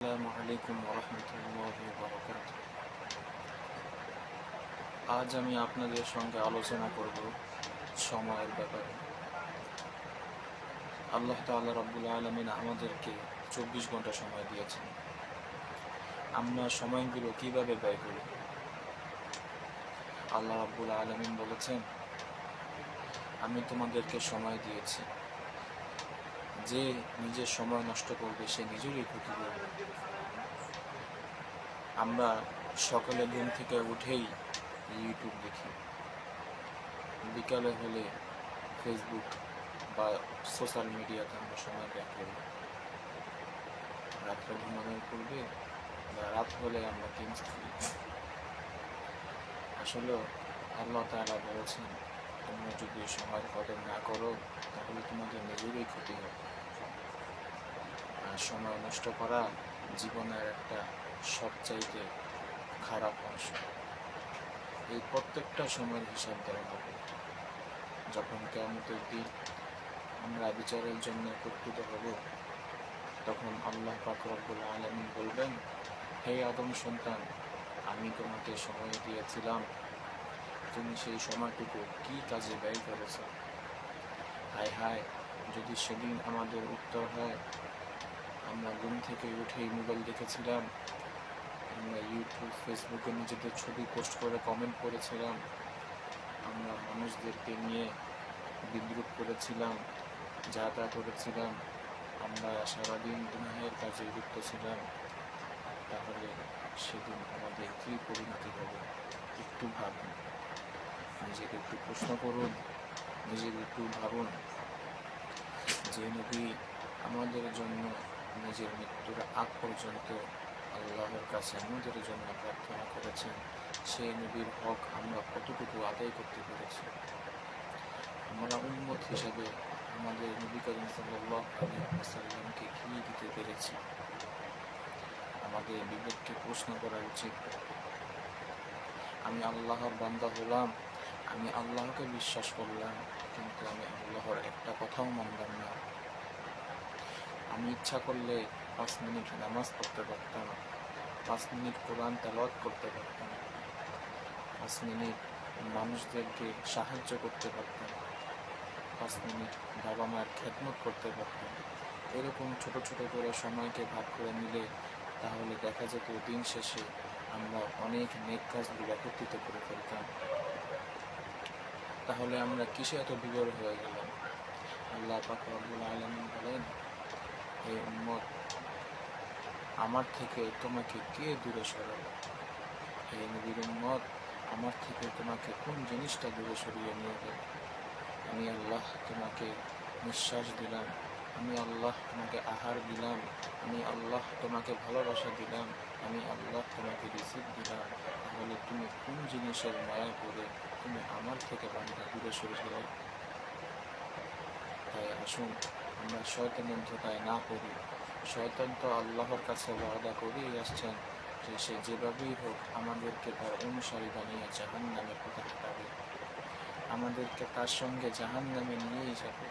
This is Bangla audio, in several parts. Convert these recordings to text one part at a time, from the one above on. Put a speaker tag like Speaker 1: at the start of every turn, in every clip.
Speaker 1: আসসালামু আলাইকুম রহমতুল্লাহ বরকাত আজ আমি আপনাদের সঙ্গে আলোচনা করব সময়ের ব্যাপারে। আল্লাহ তাআলা রব্বুল আলমিন আমাদেরকে চব্বিশ ঘণ্টা সময় দিয়েছেন। আমরা সময়গুলো কীভাবে ব্যয় করি? আল্লাহ রব্বুল আলমিন বলেছেন, আমি তোমাদেরকে সময় দিয়েছি। যে নিজের সময় নষ্ট করবে, সে নিজেরই ক্ষতি করবে। আমরা সকালে ঘুম থেকে উঠেই ইউটিউব দেখি। বিকালে হলে ফেসবুক বা সোশ্যাল মিডিয়াতে আমরা সময় ব্যয় করি। রাত্রে ঘুমানোর পূর্বে বা রাত হলে আমরা গেমস খেলি। আসলে আল্লাহ তাআলা বলেছেন, তোমরা যদি সময়ের কদর না করো, তাহলে তোমাদের নিজেরই ক্ষতি হবে। সময় নষ্ট করা জীবনের একটা সবচাইতে খারাপ অংশ। এই প্রত্যেকটা সময়ের হিসাব দেওয়া হবে। যখন কেমতের দিন আমরা বিচারের জন্য একত্রিত হব, তখন আল্লাহ পাক রব্বুল আলমিন বলবেন, হে আদম সন্তান, আমি তোমাকে সময় দিয়েছিলাম। তুমি সেই সময়টুকু কি কাজে ব্যয় করেছ? হায় হায়, যদি সেদিন আমাদের উত্তর হয় আমরা ঘুম থেকে উঠেই মোবাইল দেখেছিলাম। আমরা ইউটিউব ফেসবুকে নিজেদের ছবি পোস্ট করে কমেন্ট করেছিলাম। আমরা মানুষদেরকে নিয়ে বিদ্রুপ করেছিলাম যা তা করেছিলাম। আমরা সারাদিন গুনাহের কাজে লিপ্ত ছিলাম। তাহলে সেদিন আমাদের কী পরিণতি হবে? একটু ভাবুন। নিজেকে একটু প্রশ্ন করুন, নিজেকে একটু ভাবুন। যে নবী আমাদের জন্য নিজের মৃত্যুর আগ পর্যন্ত আল্লাহর কাছে আমাদের জন্য প্রার্থনা করেছেন। সেই নবীর হক আমরা কতটুকু আদায় করতে পেরেছি? আমরা উন্মত হিসাবে আমাদের নবী করিম সাল্লাহ সাল্লামকে কী দিতে পেরেছি? আমাদের বিবেককে প্রশ্ন করা উচিত। আমি আল্লাহর বান্দা হলাম, আমি আল্লাহকে বিশ্বাস করলাম, কিন্তু আমি আল্লাহর একটা কথাও মানলাম না। আমি ইচ্ছা করলে পাঁচ মিনিট নামাজ পড়তে পারতাম, পাঁচ মিনিট কোরআন তেলাওয়াত করতে পারতাম, পাঁচ মিনিট মানুষদেরকে সাহায্য করতে পারতাম, পাঁচ মিনিট বাবা মায়ের খেদমত করতে পারতাম। এরকম ছোট ছোট করে সময়কে ভাগ করে নিলে তাহলে দেখা যেত দিন শেষে আমরা অনেক নেক কাজগুলো একত্রিত করে ফেলতাম। তাহলে আমরা কিসে এত বিবর হয়ে গেলাম? আল্লাহ পাক রব্বুল বলেন হে উম্মত, আমার থেকে তোমাকে কে দূরে সরাবে? হে নবীর উম্মত, আমার থেকে তোমাকে কোন জিনিসটা দূরে সরিয়ে নিয়ে গেল আমি আল্লাহ তোমাকে নিঃশ্বাস দিলাম, আমি আল্লাহ তোমাকে আহার দিলাম, আমি আল্লাহ তোমাকে ভালোবাসা দিলাম, আমি আল্লাহ তোমাকে রিসিভ দিলাম। তাহলে তুমি কোন জিনিসের মায়া করে তুমি আমার থেকে বান্ধা দূরে সরে গেলে তাই আসুন আমরা শয়তানের ধোকায় না পড়ি শয়তান তো আল্লাহর কাছে ওয়াদা করেই আসছেন যে সে যেভাবেই হোক আমাদেরকে তার অনুসারী বানিয়ে জাহান নামের পথে পাবে আমাদেরকে তার সঙ্গে জাহান নামে নিয়েই যাবে।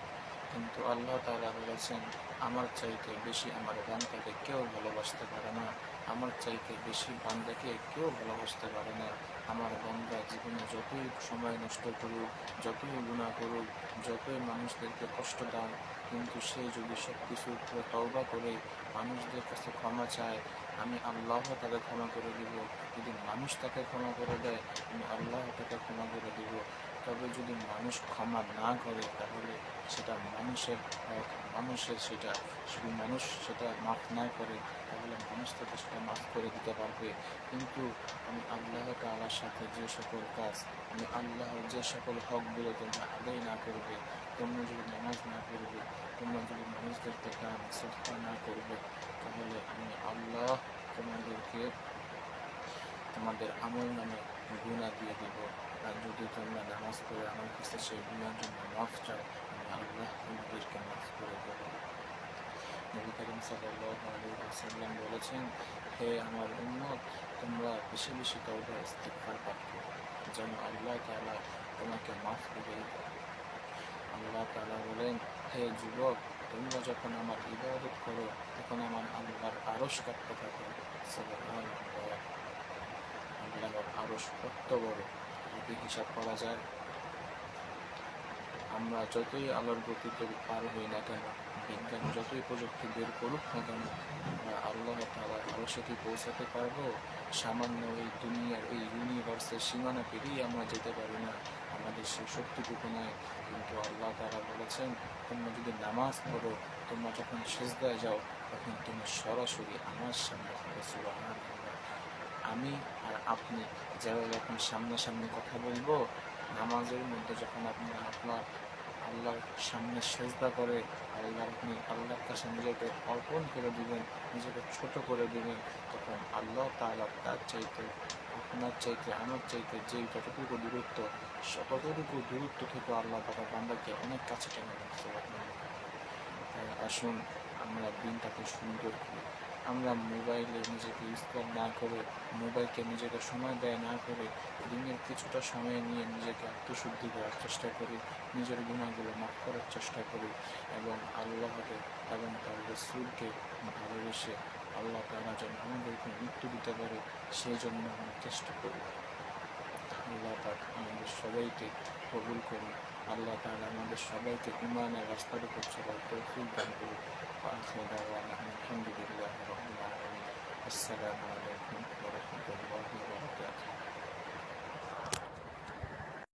Speaker 1: কিন্তু আল্লাহ তাআলা বলেছেন, আমার চাইতে বেশি আমার বান্দাকে কেউ ভালোবাসতে পারে না। আমার চাইতে বেশি বান্দাকে কেউ ভালোবাসতে পারে না। আমার বান্দা জীবনে যতই সময় নষ্ট করুক, যতই গুণা করুক, যতই মানুষদেরকে কষ্ট দাও, কিন্তু সে যদি সব কিছুর উপরে তওবা করে, মানুষদের কাছে ক্ষমা চায়, আমি আল্লাহ তাকে ক্ষমা করে দিব। যদি মানুষ তাকে ক্ষমা করে দেয়, আমি আল্লাহ তাকে ক্ষমা করে দিব। তবে যদি মানুষ ক্ষমা না করে, তাহলে সেটা মানুষের মানুষের সেটা, শুধু মানুষ সেটা মাফ না করে, তাহলে মানুষ তাকে সেটা মাফ করে দিতে পারবে। কিন্তু আমি আল্লাহ তাআলার সাথে যে সকল কাজ, আমি আল্লাহর যে সকল হকগুলো তোমরা আদায় না করবে, তোমরা যদি নামাজ না করবে তোমরা যদি মানুষদেরকে দান সদকা না করবে, তাহলে আমি আল্লাহ তোমাদেরকে তোমাদের আমল নামে গুণা দিয়ে দেব। আর যদি তোমরা নামাজ পড়ে আমার কাছে সেই গুণার জন্য মাফ চাও, আমি আল্লাহ তোমাদেরকে মাফ করে দেব। নবী করিম সাল্লাম বলেছেন, হে আমার উন্মত তোমরা বেশি বেশি তওবা, ইস্তিগফার পাঠ যেন আল্লাহ তাআলা তোমাকে মাফ করে আল্লাহ তাআলা বলেন, হে যুবক, তোমরা যখন আমার ইবাদত করো, তখন আমার আল্লাহর আরশ কাটতে থাকো। সুবহানাল্লাহ। আল্লাহর আরশ কত বড় যদি হিসাব করা যায়। আমরা যতই আলোর গতিতে পার হই না কেন, বিজ্ঞান যতই প্রযুক্তি বের করুক না কেন, আমরা আল্লাহ তালা আরও সেটি পৌঁছাতে পারব। সামান্য এই দুনিয়ার, এই ইউনিভার্সের সীমানা পেরিয়ে আমরা যেতে পারি না আমাদের সেই শক্তিটুকু নয়। কিন্তু আল্লাহ তারা বলেছেন, তোমরা যদি নামাজ পড়ো, তোমরা যখন সেজদায় যাও, তখন তুমি সরাসরি আমার সামনে থাকবে সুবহানাল্লাহ। আমি আর আপনি যারা যখন সামনাসামনি কথা বলব, নামাজের মধ্যে যখন আপনি আপনার আল্লাহর সামনে সেজদা করে, আল্লাহ আপনি আল্লাহর কাছে নিজেকে অর্পণ করে দিবেন, নিজেকে ছোট করে দিবেন, তখন আল্লাহ তাআলা তার চাইতে, আপনার চাইতে, আমার চাইতে যে যতটুকু দূরত্ব, ততটুকু দূরত্ব থেকে আল্লাহ তারা বান্দাকে অনেক কাছে টেনে রাখতে পারবেন। আসুন, আমরা দিনটাকে সুন্দর করি। আমরা মোবাইলে নিজেকে ইস্তেমাল না করে মোবাইলকে নিজেকে সময় দেয়, না করে দিনের কিছুটা সময় নিয়ে নিজেকে আত্মশুদ্ধি করার চেষ্টা করি, নিজের গুণাগুলো মাফ করার চেষ্টা করি এবং আল্লাহকে এবং তার রসুলকে ভালোবেসে আল্লাহ তারা যেন আমাদেরকে মৃত্যু দিতে পারে সেই জন্য আমরা চেষ্টা করি। আল্লাহ পাক আমাদের সবাইকে কবুল করুন। আল্লাহ তাআলা আমাদের সবাইকে ইমানের রাস্তার উপর চলার তৌফিক দান করুন আলহামদুলিল্লাহ রহমান আসসালামু আলাইকুম ওয়া রাহমাতুল্লাহি ওয়া বারাকাতুহু